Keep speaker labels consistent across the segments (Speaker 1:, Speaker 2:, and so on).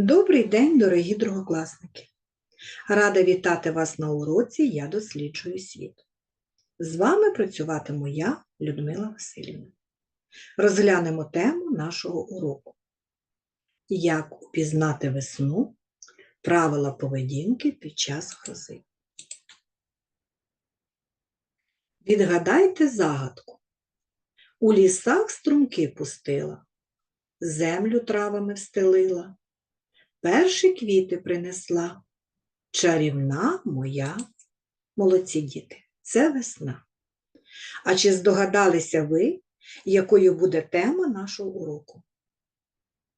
Speaker 1: Добрий день, дорогі другокласники! Рада вітати вас на уроці Я досліджую світ. З вами працюватиму я, Людмила Васильівна. Розглянемо тему нашого уроку. Як упізнати весну, правила поведінки під час грози. Відгадайте загадку. У лісах струмки пустила, землю травами встелила, перші квіти принесла. Чарівна моя молодці діти, це весна. А чи здогадалися ви, якою буде тема нашого уроку?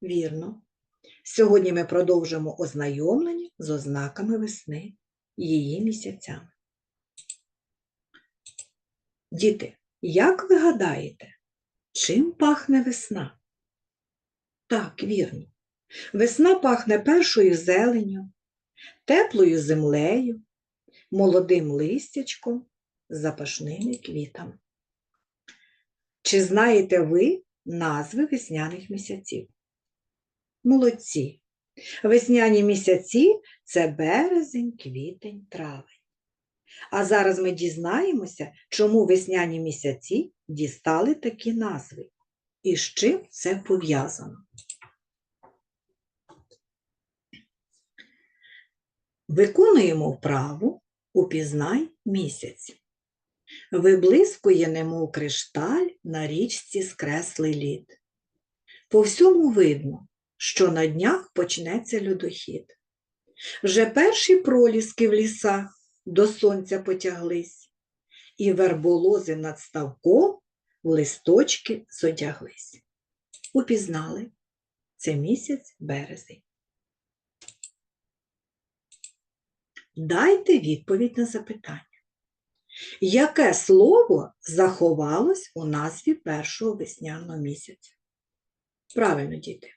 Speaker 1: Вірно. Сьогодні ми продовжимо ознайомлення з ознаками весни, її місяцями. Діти, як ви гадаєте, чим пахне весна? Так, вірно. Весна пахне першою зеленню, теплою землею, молодим листячком, запашними квітами. Чи знаєте ви назви весняних місяців? Молодці! Весняні місяці це березень, квітень, травень. А зараз ми дізнаємося, чому весняні місяці дістали такі назви і з чим це пов'язано. Виконуємо вправу Упізнай місяць. Виблискує, немов кришталь на річці скреслий лід. По всьому видно, що на днях почнеться льодохід. Вже перші проліски в лісах до сонця потяглись, і верболози над ставком в листочки зодяглись. Упізнали це місяць березень. Дайте відповідь на запитання. Яке слово заховалось у назві першого весняного місяця? Правильно, діти.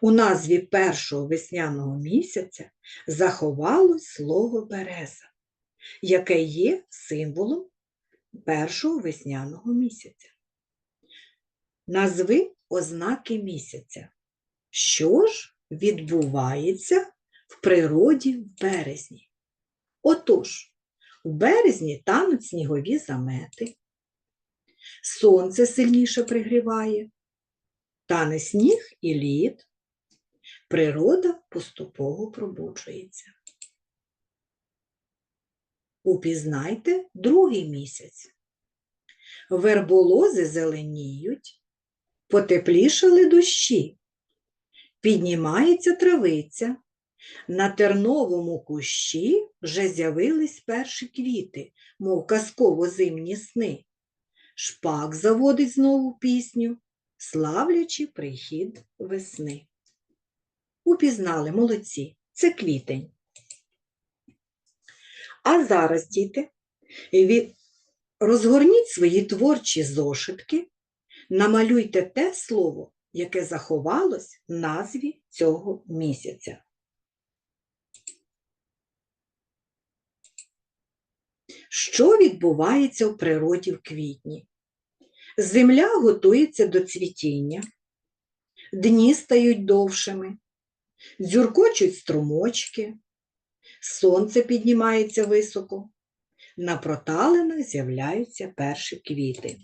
Speaker 1: У назві першого весняного місяця заховалось слово береза, яке є символом першого весняного місяця. Назви ознаки місяця. Що ж відбувається в природі в березні? Отож, у березні тануть снігові замети, сонце сильніше пригріває, тане сніг і лід, природа поступово пробуджується. Упізнайте другий місяць. Верболози зеленіють, потеплішали дощі, піднімається травиця, на терновому кущі вже з'явились перші квіти, мов казково зимні сни. Шпак заводить знову пісню, славлячи прихід весни. Упізнали молодці, це квітень. А зараз, діти, розгорніть свої творчі зошитки, намалюйте те слово, яке заховалось в назві цього місяця. Що відбувається в природі в квітні? Земля готується до цвітіння, дні стають довшими, дзюркочуть струмочки, сонце піднімається високо, на проталинах з'являються перші квіти.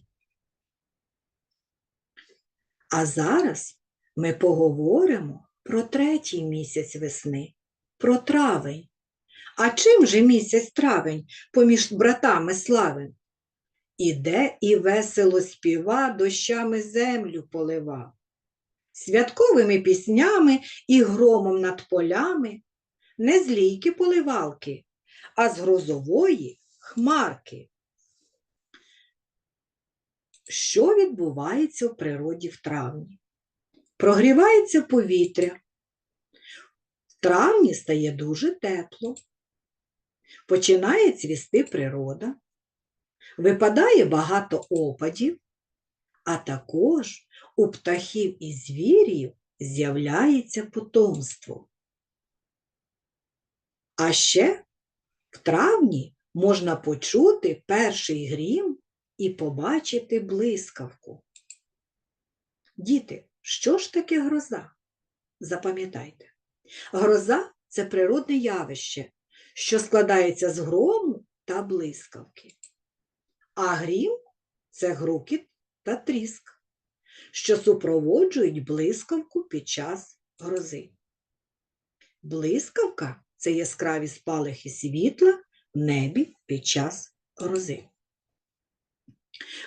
Speaker 1: А зараз ми поговоримо про третій місяць весни, про травень. А чим же місяць травень поміж братами славен? Іде і весело співа, дощами землю полива. Святковими піснями і громом над полями не з лійки поливалки, а з грозової хмарки. Що відбувається в природі в травні? Прогрівається повітря. В травні стає дуже тепло починає цвісти природа, випадає багато опадів, а також у птахів і звірів з'являється потомство. А ще в травні можна почути перший грім і побачити блискавку. Діти, що ж таке гроза? Запам'ятайте, Гроза це природне явище, що складається з грому та блискавки. А грім це грукіт та тріск, що супроводжують блискавку під час грози. Блискавка це яскраві спалахи світла в небі під час грози.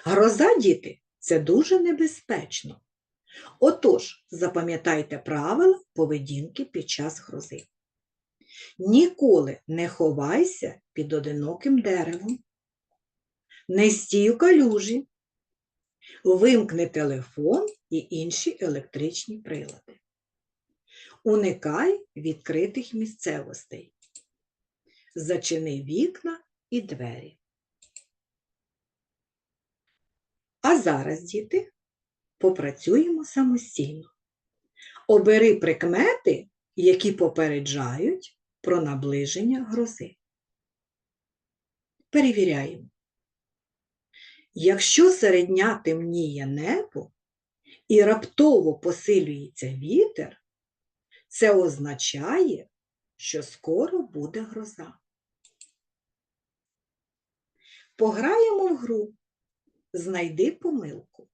Speaker 1: Гроза, діти, це дуже небезпечно. Отож, запам'ятайте правила поведінки під час грози. Ніколи не ховайся під одиноким деревом, не стій у калюжі, вимкни телефон і інші електричні прилади. Уникай відкритих місцевостей. Зачини вікна і двері. А зараз, діти, попрацюємо самостійно. Обери прикмети, які попереджають про наближення грози. Перевіряємо. Якщо серед дня темніє небо і раптово посилюється вітер, це означає, що скоро буде гроза. Пограємо в гру. Знайди помилку.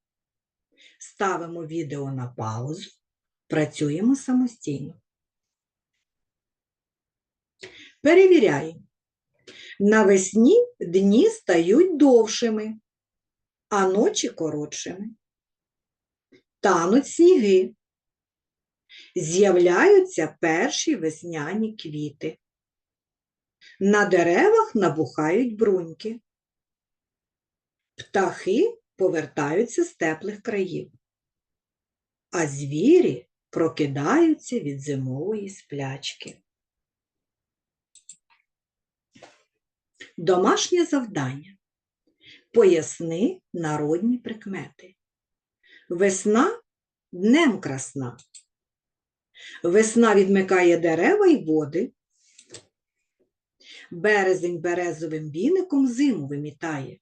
Speaker 1: Ставимо відео на паузу, працюємо самостійно. Перевіряємо. Навесні дні стають довшими, а ночі коротшими. Тануть сніги. З'являються перші весняні квіти. На деревах набухають бруньки. Птахи повертаються з теплих країв, а звірі прокидаються від зимової сплячки. Домашнє завдання. Поясни народні прикмети. Весна днем красна. Весна відмикає дерева й води. Березень березовим віником зиму вимітає,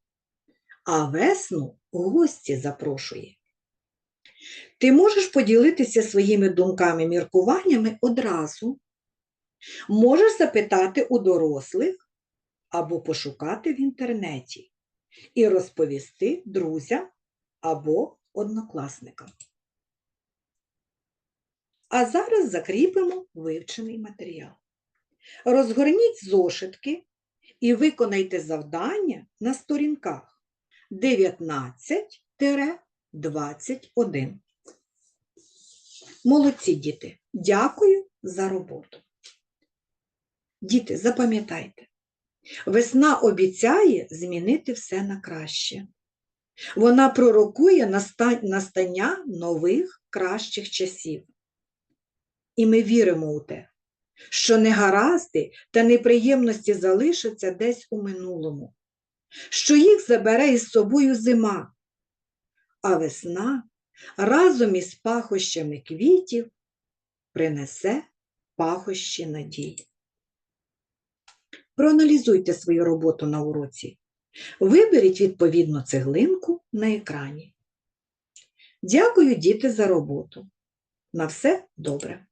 Speaker 1: а весну гості запрошує. Ти можеш поділитися своїми думками, міркуваннями одразу. Можеш запитати у дорослих або пошукати в інтернеті і розповісти друзям або однокласникам. А зараз закріпимо вивчений матеріал. Розгорніть зошитки і виконайте завдання на сторінках 19-21. Молодці діти, дякую за роботу. Діти, запам'ятайте, весна обіцяє змінити все на краще. Вона пророкує настання нових кращих часів. І ми віримо у те, що негаразди та неприємності залишаться десь у минулому, що їх забере із собою зима, а весна разом із пахощами квітів принесе пахощі надій. Проаналізуйте свою роботу на уроці. Виберіть відповідну цеглинку на екрані. Дякую, діти, за роботу. На все добре.